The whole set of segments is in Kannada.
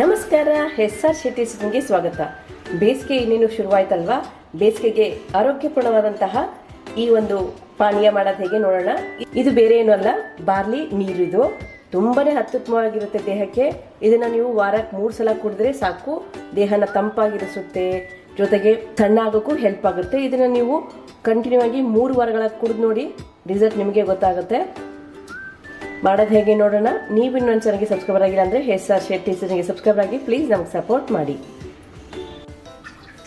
ನಮಸ್ಕಾರ ಎಸ್ ಆರ್ ಶೆಟ್ಟಿ ಸಿಂಗ್ಗೆ ಸ್ವಾಗತ. ಬೇಸಿಗೆ ಇನ್ನೇನು ಶುರುವಾಯ್ತಲ್ವಾ? ಬೇಸಿಗೆಗೆ ಆರೋಗ್ಯಪೂರ್ಣವಾದಂತಹ ಈ ಒಂದು ಪಾನೀಯ ಮಾಡೋದು ಹೇಗೆ ನೋಡೋಣ. ಇದು ಬೇರೆ ಏನೂ ಅಲ್ಲ, ಬಾರ್ಲಿ ನೀರು ಇದು. ತುಂಬಾನೇ ಅತ್ಯುತ್ತಮವಾಗಿರುತ್ತೆ ದೇಹಕ್ಕೆ. ಇದನ್ನ ನೀವು ವಾರಕ್ಕೆ ಮೂರು ಸಲ ಕುಡಿದ್ರೆ ಸಾಕು. ದೇಹನ ತಂಪಾಗಿರಿಸುತ್ತೆ. ಜೊತೆಗೆ ತಣ್ಣಾಗೋಕ್ಕೂ ಹೆಲ್ಪ್ ಆಗುತ್ತೆ. ಇದನ್ನ ನೀವು ಕಂಟಿನ್ಯೂ ಆಗಿ ಮೂರು ವಾರಗಳ ಕುಡಿದು ನೋಡಿ ರಿಸಲ್ಟ್ ನಿಮಗೆ ಗೊತ್ತಾಗುತ್ತೆ. ಮಾಡೋದು ಹೇಗೆ ನೋಡೋಣ? ನೀವು ಇನ್ನೊಂದು ಚಾನಲ್ಗೆ ಸಬ್ಸ್ಕ್ರೈಬರ್ ಆಗಿಲ್ಲ ಅಂದರೆ ಎಸ್ ಆರ್ ಶೆಟ್ಟಿ ಚಾನಲ್ಗೆ ಸಬ್ಸ್ಕ್ರೈಬರ್ ಆಗಿ ಪ್ಲೀಸ್ ನಮಗೆ ಸಪೋರ್ಟ್ ಮಾಡಿ.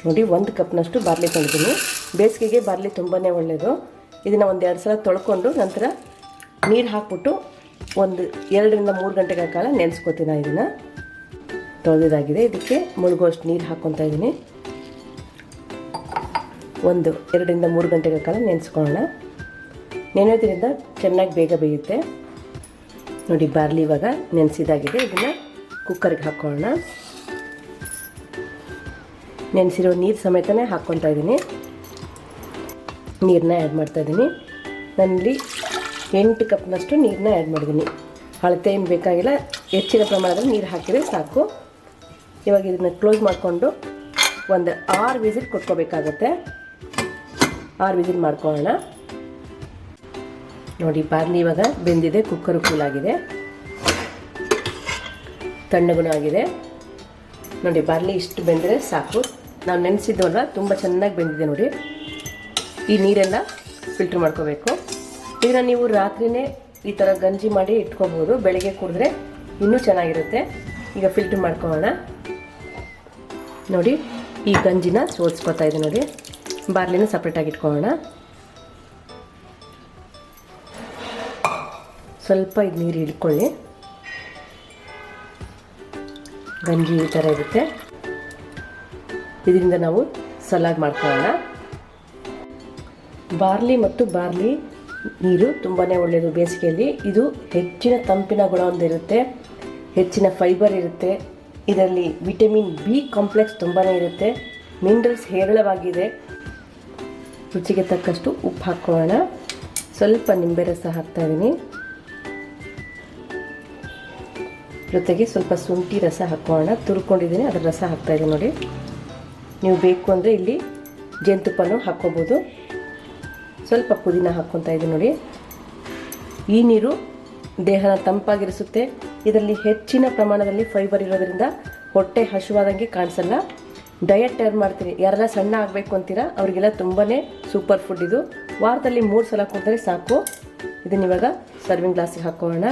ನೋಡಿ, ಒಂದು ಕಪ್ನಷ್ಟು ಬಾರ್ಲಿ ತೊಳೆದೀನಿ. ಬೇಸಿಗೆಗೆ ಬಾರ್ಲಿ ತುಂಬಾ ಒಳ್ಳೆಯದು ಇದನ್ನು ಒಂದು ಎರಡು ಸಲ ತೊಳ್ಕೊಂಡು ನಂತರ ನೀರು ಹಾಕ್ಬಿಟ್ಟು ಒಂದು ಎರಡರಿಂದ ಮೂರು ಗಂಟೆಗಳ ಕಾಲ ನೆನೆಸ್ಕೋತೀನಿ ಇದನ್ನು. ತೊಳೆದಿದ್ದಾಗಿದೆ ಇದಕ್ಕೆ ಮುಳುಗುವಷ್ಟು ನೀರು ಹಾಕ್ಕೊತಾ ಇದ್ದೀನಿ ಒಂದು ಎರಡರಿಂದ ಮೂರು ಗಂಟೆಗಳ ಕಾಲ ನೆನೆಸ್ಕೊಳ್ಳೋಣ. ನೆನೆಯೋದ್ರಿಂದ ಚೆನ್ನಾಗಿ ಬೇಗ ಬೇಯುತ್ತೆ. ನೋಡಿ, ಬಾರ್ಲಿ ಇವಾಗ ನೆನೆಸಿದಾಗಿದೆ. ಇದನ್ನು ಕುಕ್ಕರ್ಗೆ ಹಾಕ್ಕೊಳ್ಳೋಣ ನೆನೆಸಿರೋ ನೀರು ಸಮೇತನೇ ಹಾಕ್ಕೊತಾ ಇದ್ದೀನಿ. ನೀರನ್ನ ಆ್ಯಡ್ ಮಾಡ್ತಾ ಇದ್ದೀನಿ. ನಾನಿಲ್ಲಿ ಎಂಟು ಕಪ್ನಷ್ಟು ನೀರನ್ನ ಆ್ಯಡ್ ಮಾಡಿದ್ದೀನಿ. ಅಳತೆ ಏನು ಬೇಕಾಗಿಲ್ಲ, ಹೆಚ್ಚಿನ ಪ್ರಮಾಣದಲ್ಲಿ ನೀರು ಹಾಕಿದರೆ ಸಾಕು. ಇವಾಗ ಇದನ್ನು ಕ್ಲೋಸ್ ಮಾಡಿಕೊಂಡು ಒಂದು ಆರು ವಿಸಿಟ್ ಕೊಟ್ಕೋಬೇಕಾಗತ್ತೆ. ಆರು ವಿಸಿಟ್ ಮಾಡ್ಕೊಳ್ಳೋಣ. ನೋಡಿ, ಬಾರ್ಲಿ ಇವಾಗ ಬೆಂದಿದೆ ಕುಕ್ಕರ್ ಕೂಲ್ ಆಗಿದೆ ತಣ್ಣಗುಣ ಆಗಿದೆ. ನೋಡಿ, ಬಾರ್ಲಿ ಇಷ್ಟು ಬೆಂದರೆ ಸಾಕು. ನಾವು ನೆನೆಸಿದ್ದವಲ್ಲ ತುಂಬ ಚೆನ್ನಾಗಿ ಬೆಂದಿದೆ ನೋಡಿ. ಈ ನೀರೆಲ್ಲ ಫಿಲ್ಟ್ರ್ ಮಾಡ್ಕೋಬೇಕು. ಈಗ ನೀವು ರಾತ್ರಿನೇ ಈ ಥರ ಗಂಜಿ ಮಾಡಿ ಇಟ್ಕೋಬೋದು. ಬೆಳಗ್ಗೆ ಕುಡಿದ್ರೆ ಇನ್ನೂ ಚೆನ್ನಾಗಿರುತ್ತೆ. ಈಗ ಫಿಲ್ಟ್ರ್ ಮಾಡ್ಕೊಳ್ಳೋಣ. ನೋಡಿ, ಈ ಗಂಜಿನ ಸೋಸ್ಕೊತಾ ಇದೆ ನೋಡಿ. ಬಾರ್ಲಿನ ಸಪ್ರೇಟಾಗಿ ಇಟ್ಕೊಳ್ಳೋಣ. ಸ್ವಲ್ಪ ಇದು ನೀರು ಹಿಡ್ಕೊಳ್ಳಿ. ಗಂಜಿ ಈ ಥರ ಇರುತ್ತೆ. ಇದರಿಂದ ನಾವು ಸಲಾಡ್ ಮಾಡ್ಕೊಳ್ಳೋಣ. ಬಾರ್ಲಿ ಮತ್ತು ಬಾರ್ಲಿ ನೀರು ತುಂಬಾ ಒಳ್ಳೆಯದು ಬೇಸಿಗೆಯಲ್ಲಿ. ಇದು ಹೆಚ್ಚಿನ ತಂಪಿನ ಗುಣ ಹೊಂದಿರುತ್ತೆ ಹೆಚ್ಚಿನ ಫೈಬರ್ ಇರುತ್ತೆ. ಇದರಲ್ಲಿ ವಿಟಮಿನ್ ಬಿ ಕಾಂಪ್ಲೆಕ್ಸ್ ತುಂಬಾ ಇರುತ್ತೆ. ಮಿನರಲ್ಸ್ ಹೇರಳವಾಗಿದೆ. ರುಚಿಗೆ ತಕ್ಕಷ್ಟು ಉಪ್ಪು ಹಾಕ್ಕೊಳ್ಳೋಣ ಸ್ವಲ್ಪ ನಿಂಬೆ ರಸ ಹಾಕ್ತಾ ಜೊತೆಗೆ ಸ್ವಲ್ಪ ಶುಂಠಿ ರಸ ಹಾಕೋಣ. ತುರ್ಕೊಂಡಿದ್ದೀನಿ, ಅದರ ರಸ ಹಾಕ್ತಾ ಇದ್ದೀನಿ ನೋಡಿ. ನೀವು ಬೇಕು ಅಂದರೆ ಇಲ್ಲಿ ಜೇನುತುಪ್ಪನೂ ಹಾಕ್ಕೋಬೋದು. ಸ್ವಲ್ಪ ಪುದೀನ ಹಾಕ್ಕೊತಾ ಇದ್ದೀನಿ ನೋಡಿ. ಈ ನೀರು ದೇಹನ ತಂಪಾಗಿರಿಸುತ್ತೆ. ಇದರಲ್ಲಿ ಹೆಚ್ಚಿನ ಪ್ರಮಾಣದಲ್ಲಿ ಫೈಬರ್ ಇರೋದ್ರಿಂದ ಹೊಟ್ಟೆ ಹಸುವಾದಂಗೆ ಕಾಣಿಸಲ್ಲ. ಡಯಟ್ ಟೈರ್ ಮಾಡ್ತೀನಿ ಯಾರೆಲ್ಲ ಸಣ್ಣ ಆಗಬೇಕು ಅಂತೀರಾ? ಅವರಿಗೆಲ್ಲ ತುಂಬಾ ಸೂಪರ್ ಫುಡ್ ಇದು. ವಾರದಲ್ಲಿ ಮೂರು ಸಲ ಕೊಡ್ತಾರೆ ಸಾಕು. ಇದನ್ನಿವಾಗ ಸರ್ವಿಂಗ್ ಗ್ಲಾಸಿಗೆ ಹಾಕೋಣ.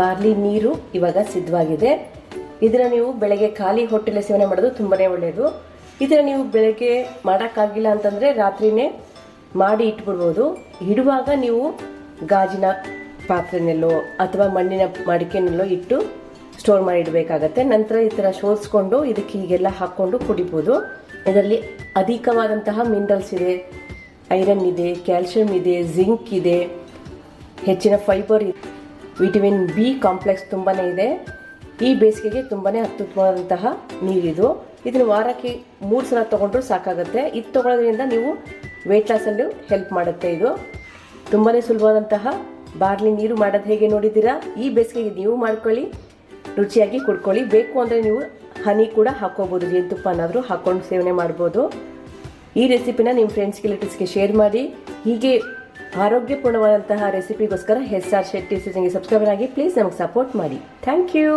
ಬಾರ್ಲಿ ನೀರು ಇವಾಗ ಸಿದ್ಧವಾಗಿದೆ. ಇದನ್ನು ನೀವು ಬೆಳಗ್ಗೆ ಖಾಲಿ ಹೊಟ್ಟೆಲೆ ಸೇವನೆ ಮಾಡೋದು ತುಂಬಾ ಒಳ್ಳೆಯದು ಇದನ್ನು ನೀವು ಬೆಳಗ್ಗೆ ಮಾಡೋಕ್ಕಾಗಿಲ್ಲ ಅಂತಂದರೆ ರಾತ್ರಿನೇ ಮಾಡಿ ಇಟ್ಬಿಡ್ಬೋದು. ಇಡುವಾಗ ನೀವು ಗಾಜಿನ ಪಾತ್ರೆನಲ್ಲೋ ಅಥವಾ ಮಣ್ಣಿನ ಮಡಿಕೆನಲ್ಲೋ ಇಟ್ಟು ಸ್ಟೋರ್ ಮಾಡಿ ಇಡಬೇಕಾಗತ್ತೆ. ನಂತರ ಈ ಥರ ಶೋಧಿಸ್ಕೊಂಡು ಇದಕ್ಕೆ ಹೀಗೆಲ್ಲ ಹಾಕ್ಕೊಂಡು ಕುಡಿಬೋದು. ಇದರಲ್ಲಿ ಅಧಿಕವಾದಂತಹ ಮಿನರಲ್ಸ್ ಇದೆ. ಐರನ್ ಇದೆ ಕ್ಯಾಲ್ಶಿಯಂ ಇದೆ ಜಿಂಕ್ ಇದೆ, ಹೆಚ್ಚಿನ ಫೈಬರ್ ಇದೆ. ವಿಟಮಿನ್ ಬಿ ಕಾಂಪ್ಲೆಕ್ಸ್ ತುಂಬಾ ಇದೆ. ಈ ಬೇಸಿಗೆಗೆ ತುಂಬಾ ಅತ್ಯುತ್ತಮವಾದಂತಹ ನೀರಿದು. ಇದನ್ನು ವಾರಕ್ಕೆ ಮೂರು ಸಲ ತೊಗೊಂಡ್ರೂ ಸಾಕಾಗುತ್ತೆ. ಇದು ತೊಗೊಳೋದ್ರಿಂದ ನೀವು ವೆಯ್ಟ್ ಲಾಸಲ್ಲೂ ಹೆಲ್ಪ್ ಮಾಡುತ್ತೆ ಇದು. ತುಂಬಾ ಸುಲಭವಾದಂತಹ ಬಾರ್ಲಿ ನೀರು ಮಾಡೋದು ಹೇಗೆ ನೋಡಿದ್ದೀರಾ? ಈ ಬೇಸಿಗೆಗೆ ನೀವು ಮಾಡ್ಕೊಳ್ಳಿ, ರುಚಿಯಾಗಿ ಕುಡ್ಕೊಳ್ಳಿ. ಬೇಕು ಅಂದರೆ ನೀವು ಹನಿ ಕೂಡ ಹಾಕೋಬೋದು ಜೇನುತುಪ್ಪನಾದರೂ ಹಾಕ್ಕೊಂಡು ಸೇವನೆ ಮಾಡ್ಬೋದು. ಈ ರೆಸಿಪಿನ ನಿಮ್ಮ ಫ್ರೆಂಡ್ಸ್ಗೆ ರಿಲೇಟಿವ್ಸ್ಗೆ ಶೇರ್ ಮಾಡಿ. ಹೀಗೆ ಆರೋಗ್ಯಪೂರ್ಣವಾದಂತಹ ರೆಸಿಪಿಗೋಸ್ಕರ ಎಸ್ ಆರ್ ಶೆಟ್ಟಿ ಸೀಸನ್ಗೆ ಸಬ್ಸ್ಕ್ರೈಬರ್ ಆಗಿ ಪ್ಲೀಸ್ ನಮಗೆ ಸಪೋರ್ಟ್ ಮಾಡಿ. Thank you